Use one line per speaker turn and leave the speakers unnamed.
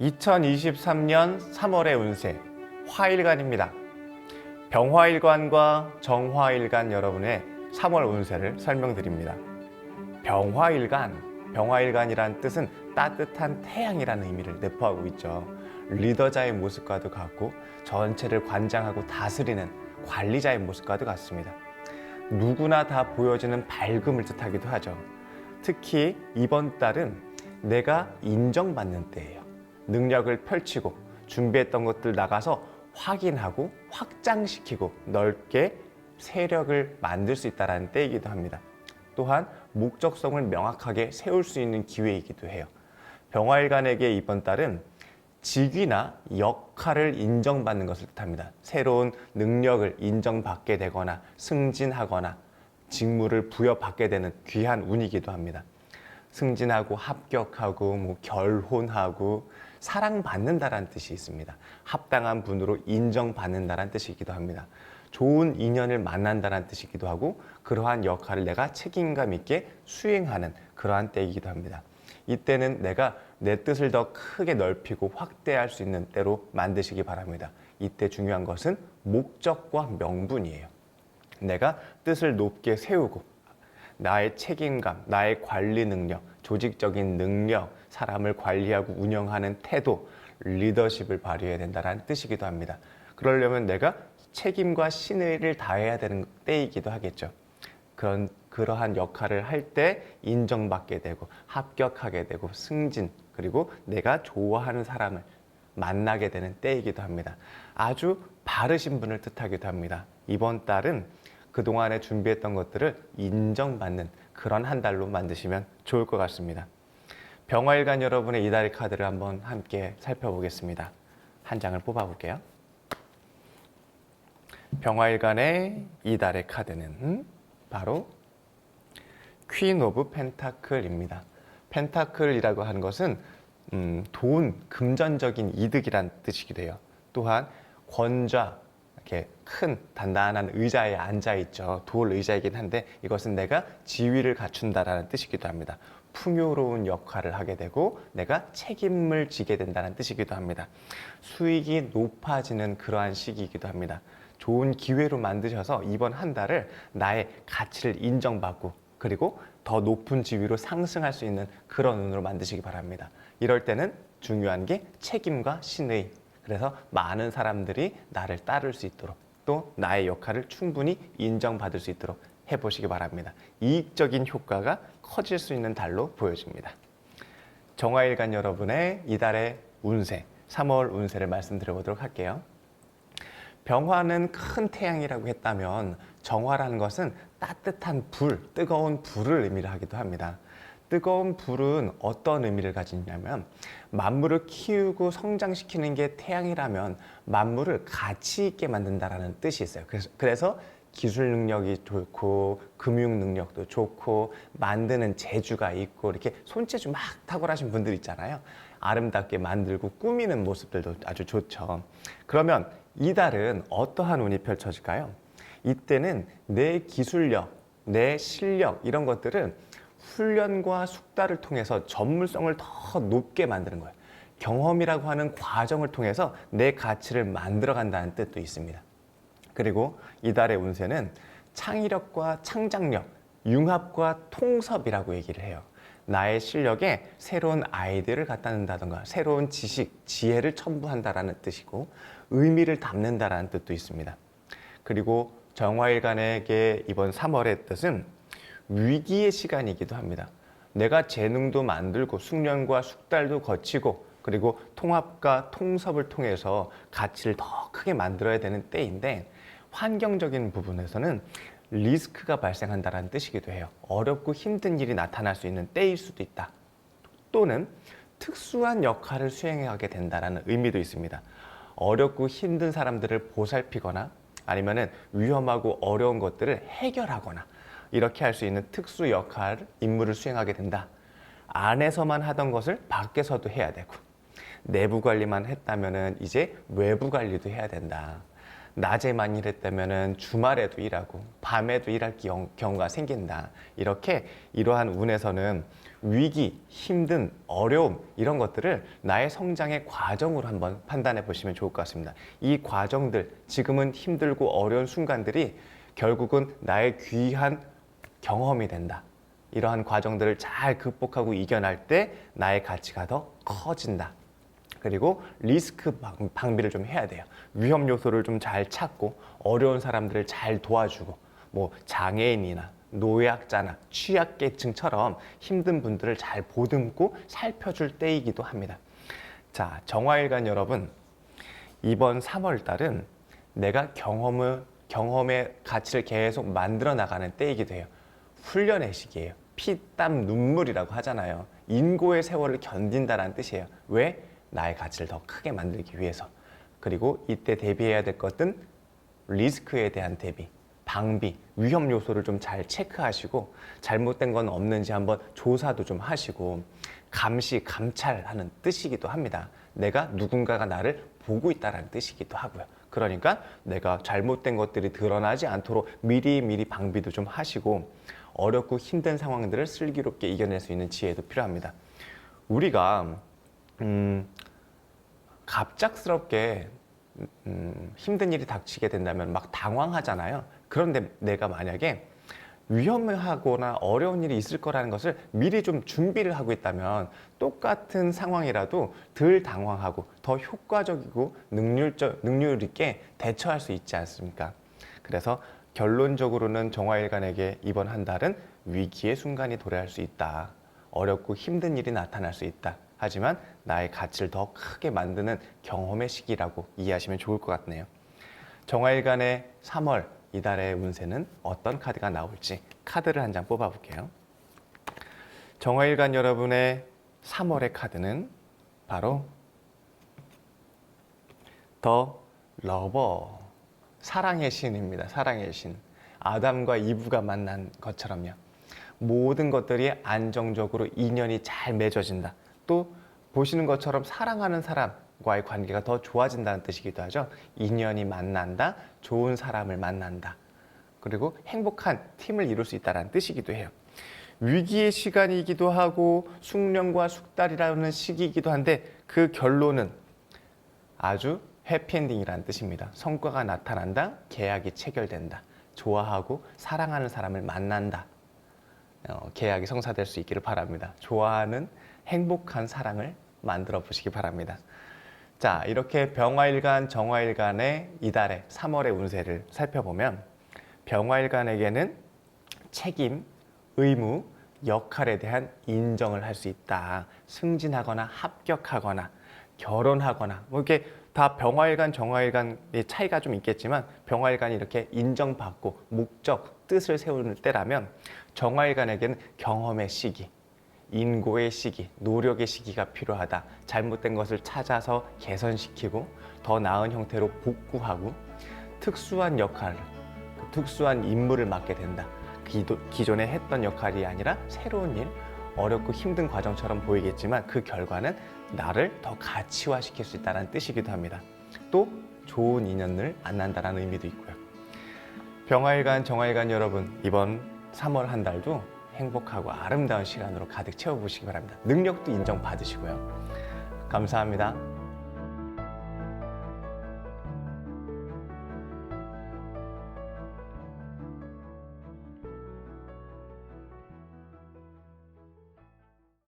2023년 3월의 운세 화일간입니다. 병화일관과 정화일간 여러분의 3월 운세를 설명드립니다. 병화일간, 병화일간이란 뜻은 따뜻한 태양이라는 의미를 내포하고 있죠. 리더자의 모습과도 같고 전체를 관장하고 다스리는 관리자의 모습과도 같습니다. 누구나 다 보여지는 밝음을 뜻하기도 하죠. 특히 이번 달은 내가 인정받는 때예요. 능력을 펼치고 준비했던 것들 나가서 확인하고 확장시키고 넓게 세력을 만들 수 있다는 때이기도 합니다. 또한 목적성을 명확하게 세울 수 있는 기회이기도 해요. 병화일간에게 이번 달은 직위나 역할을 인정받는 것을 뜻합니다. 새로운 능력을 인정받게 되거나 승진하거나 직무를 부여받게 되는 귀한 운이기도 합니다. 승진하고 합격하고 뭐 결혼하고 사랑받는다라는 뜻이 있습니다. 합당한 분으로 인정받는다라는 뜻이기도 합니다. 좋은 인연을 만난다는 뜻이기도 하고 그러한 역할을 내가 책임감 있게 수행하는 그러한 때이기도 합니다. 이때는 내가 내 뜻을 더 크게 넓히고 확대할 수 있는 때로 만드시기 바랍니다. 이때 중요한 것은 목적과 명분이에요. 내가 뜻을 높게 세우고 나의 책임감, 나의 관리 능력, 조직적인 능력, 사람을 관리하고 운영하는 태도, 리더십을 발휘해야 된다는 뜻이기도 합니다. 그러려면 내가 책임과 신의를 다해야 되는 때이기도 하겠죠. 그런 그러한 역할을 할 때 인정받게 되고 합격하게 되고 승진 그리고 내가 좋아하는 사람을 만나게 되는 때이기도 합니다. 아주 바르신 분을 뜻하기도 합니다. 이번 달은 그동안에 준비했던 것들을 인정받는 그런 한 달로 만드시면 좋을 것 같습니다. 병화일간 여러분의 이달의 카드를 한번 함께 살펴보겠습니다. 한 장을 뽑아볼게요. 병화일간의 이달의 카드는 바로 퀸 오브 펜타클입니다. 펜타클이라고 하는 것은 음, 돈, 금전적인 이득이란 뜻이기도 해요. 또한 권좌, 이렇게 큰 단단한 의자에 앉아 있죠. 돌 의자이긴 한데 이것은 내가 지위를 갖춘다라는 뜻이기도 합니다. 풍요로운 역할을 하게 되고 내가 책임을 지게 된다는 뜻이기도 합니다. 수익이 높아지는 그러한 시기이기도 합니다. 좋은 기회로 만드셔서 이번 한 달을 나의 가치를 인정받고 그리고 더 높은 지위로 상승할 수 있는 그런 운으로 만드시기 바랍니다. 이럴 때는 중요한 게 책임과 신의. 그래서 많은 사람들이 나를 따를 수 있도록 또 나의 역할을 충분히 인정받을 수 있도록 해보시기 바랍니다. 이익적인 효과가 커질 수 있는 달로 보여집니다. 정화일간 여러분의 이달의 운세, 3월 운세를 말씀드려보도록 할게요. 병화는 큰 태양이라고 했다면 정화라는 것은 따뜻한 불, 뜨거운 불을 의미를 하기도 합니다. 뜨거운 불은 어떤 의미를 가지냐면 만물을 키우고 성장시키는 게 태양이라면 만물을 가치 있게 만든다라는 뜻이 있어요. 그래서, 그래서 기술 능력이 좋고 금융 능력도 좋고 만드는 재주가 있고 이렇게 손재주 막 탁월하신 분들 있잖아요. 아름답게 만들고 꾸미는 모습들도 아주 좋죠. 그러면 이달은 어떠한 운이 펼쳐질까요? 이때는 내 기술력, 내 실력 이런 것들은 훈련과 숙달을 통해서 전문성을 더 높게 만드는 거예요. 경험이라고 하는 과정을 통해서 내 가치를 만들어 간다는 뜻도 있습니다. 그리고 이달의 운세는 창의력과 창작력, 융합과 통섭이라고 얘기를 해요. 나의 실력에 새로운 아이디어를 갖다 넣는다던가 새로운 지식, 지혜를 첨부한다라는 뜻이고 의미를 담는다라는 뜻도 있습니다. 그리고 정화일간에게 이번 3월의 뜻은 위기의 시간이기도 합니다. 내가 재능도 만들고 숙련과 숙달도 거치고 그리고 통합과 통섭을 통해서 가치를 더 크게 만들어야 되는 때인데 환경적인 부분에서는 리스크가 발생한다는 뜻이기도 해요. 어렵고 힘든 일이 나타날 수 있는 때일 수도 있다. 또는 특수한 역할을 수행하게 된다는 의미도 있습니다. 어렵고 힘든 사람들을 보살피거나 아니면은 위험하고 어려운 것들을 해결하거나 이렇게 할 수 있는 특수 역할, 임무를 수행하게 된다. 안에서만 하던 것을 밖에서도 해야 되고 내부 관리만 했다면은 이제 외부 관리도 해야 된다. 낮에만 일했다면은 주말에도 일하고 밤에도 일할 경우가 생긴다. 이렇게 이러한 운에서는 위기, 힘든, 어려움 이런 것들을 나의 성장의 과정으로 한번 판단해 보시면 좋을 것 같습니다. 이 과정들 지금은 힘들고 어려운 순간들이 결국은 나의 귀한 경험이 된다. 이러한 과정들을 잘 극복하고 이겨낼 때 나의 가치가 더 커진다. 그리고 리스크 방- 방비를 좀 해야 돼요. 위험 요소를 좀 잘 찾고 어려운 사람들을 잘 도와주고 뭐 장애인이나 노약자나 취약계층처럼 힘든 분들을 잘 보듬고 살펴줄 때이기도 합니다. 자, 정화일관 여러분, 이번 3월 달은 내가 경험을 경험의 가치를 계속 만들어 나가는 때이기도 해요. 훈련의 시기예요. 피, 땀, 눈물이라고 하잖아요. 인고의 세월을 견딘다라는 뜻이에요. 왜? 나의 가치를 더 크게 만들기 위해서. 그리고 이때 대비해야 될 것은 리스크에 대한 대비, 방비, 위험 요소를 좀 잘 체크하시고 잘못된 건 없는지 한번 조사도 좀 하시고 감시, 감찰하는 뜻이기도 합니다. 내가 누군가가 나를 보고 있다라는 뜻이기도 하고요. 그러니까 내가 잘못된 것들이 드러나지 않도록 미리 미리 방비도 좀 하시고 어렵고 힘든 상황들을 슬기롭게 이겨낼 수 있는 지혜도 필요합니다. 우리가 음, 갑작스럽게 음, 힘든 일이 닥치게 된다면 막 당황하잖아요. 그런데 내가 만약에 위험하거나 어려운 일이 있을 거라는 것을 미리 좀 준비를 하고 있다면 똑같은 상황이라도 덜 당황하고 더 효과적이고 능률적, 능률 있게 대처할 수 있지 않습니까? 그래서 결론적으로는 정화일관에게 이번 한 달은 위기의 순간이 도래할 수 있다. 어렵고 힘든 일이 나타날 수 있다. 하지만 나의 가치를 더 크게 만드는 경험의 시기라고 이해하시면 좋을 것 같네요. 정화일간의 3월 이달의 운세는 어떤 카드가 나올지 카드를 한 장 뽑아볼게요. 정화일간 여러분의 3월의 카드는 바로 더 러버 사랑의 신입니다. 사랑의 신. 아담과 이브가 만난 것처럼요. 모든 것들이 안정적으로 인연이 잘 맺어진다. 또 보시는 것처럼 사랑하는 사람과의 관계가 더 좋아진다는 뜻이기도 하죠. 인연이 만난다, 좋은 사람을 만난다. 그리고 행복한 팀을 이룰 수 있다는 뜻이기도 해요. 위기의 시간이기도 하고 숙련과 숙달이라는 시기이기도 한데 그 결론은 아주 해피엔딩이라는 뜻입니다. 성과가 나타난다, 계약이 체결된다, 좋아하고 사랑하는 사람을 만난다. 어, 계약이 성사될 수 있기를 바랍니다. 좋아하는 행복한 사랑을 만들어 보시기 바랍니다. 자, 이렇게 병화일간, 정화일간의 이달의 3월의 운세를 살펴보면 병화일간에게는 책임, 의무, 역할에 대한 인정을 할 수 있다. 승진하거나 합격하거나 결혼하거나 뭐 이렇게 다 병화일간, 정화일간의 차이가 좀 있겠지만 병화일간이 이렇게 인정받고 목적, 뜻을 세우는 때라면 정화일간에게는 경험의 시기, 인고의 시기, 노력의 시기가 필요하다. 잘못된 것을 찾아서 개선시키고 더 나은 형태로 복구하고 특수한 역할, 그 특수한 임무를 맡게 된다. 기존에 했던 역할이 아니라 새로운 일, 어렵고 힘든 과정처럼 보이겠지만 그 결과는 나를 더 가치화시킬 수 있다는 뜻이기도 합니다. 또 좋은 인연을 만난다는 의미도 있고요. 병화일간, 정화일간 여러분 이번 3월 한 달도 행복하고 아름다운 시간으로 가득 채워보시기 바랍니다. 능력도 인정받으시고요. 감사합니다.